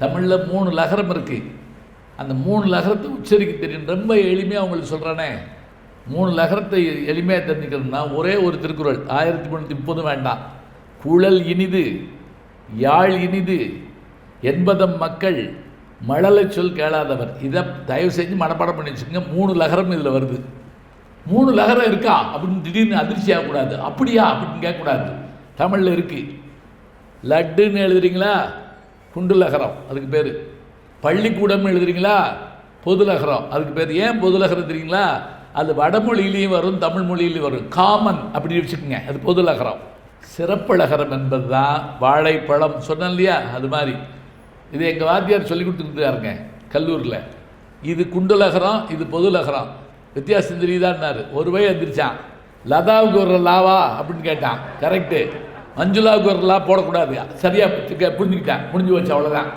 தமிழில் மூணு லகரம் இருக்குது அந்த மூணு லகரத்தை உச்சரிக்க தெரியும். ரொம்ப எளிமையாக அவங்களுக்கு சொல்கிறானே மூணு லகரத்தை எளிமையாக தெரிஞ்சுக்கிறதுனா ஒரே ஒரு திருக்குறள். ஆயிரத்தி முந்நூற்றி முப்பது வேண்டாம். குழல் இனிது யாழ் இனிது என்பதம் மக்கள் மழலை சொல் கேளாதவர். இதை தயவு செஞ்சு மனப்பாடம் பண்ணி வச்சுக்கோங்க. மூணு லகரம் இதில் வருது. மூணு லகரம் இருக்கா? அப்படின்னு திடீர்னு அதிர்ச்சி ஆகக்கூடாது. அப்படியா? அப்படின்னு கேட்கக்கூடாது. தமிழில் இருக்குது லட்டுன்னு எழுதுறீங்களா? குண்டுலகரம் அதுக்கு பேர். பள்ளிக்கூடம் எழுதுறீங்களா? பொதுலகரம் அதுக்கு பேர். ஏன் பொதுலகரம் தெரியுங்களா? அது வடமொழியிலையும் வரும் தமிழ் மொழியிலையும் வரும். காமன் அப்படி வச்சுக்கோங்க அது பொது லகரம் சிறப்பு லகரம் என்பது தான் வாழைப்பழம். சொன்னேன் இல்லையா? அது மாதிரி. இது எங்கள் வாத்தியார் சொல்லி கொடுத்துருந்தாருங்க கல்லூரியில். இது குண்டுலகரம் இது பொது லகரம் வித்தியாசம் தெரியுதான்னாரு. ஒரு வய எந்திரிச்சான். லதாவுக்கு ஒரு லாவா அப்படின்னு கேட்டான். கரெக்டு மஞ்சுளாவுக்கு குரலாக போடக்கூடாது. சரியாக புரிஞ்சுக்கிட்டேன். புரிஞ்சு வச்சு அவ்வளோதான்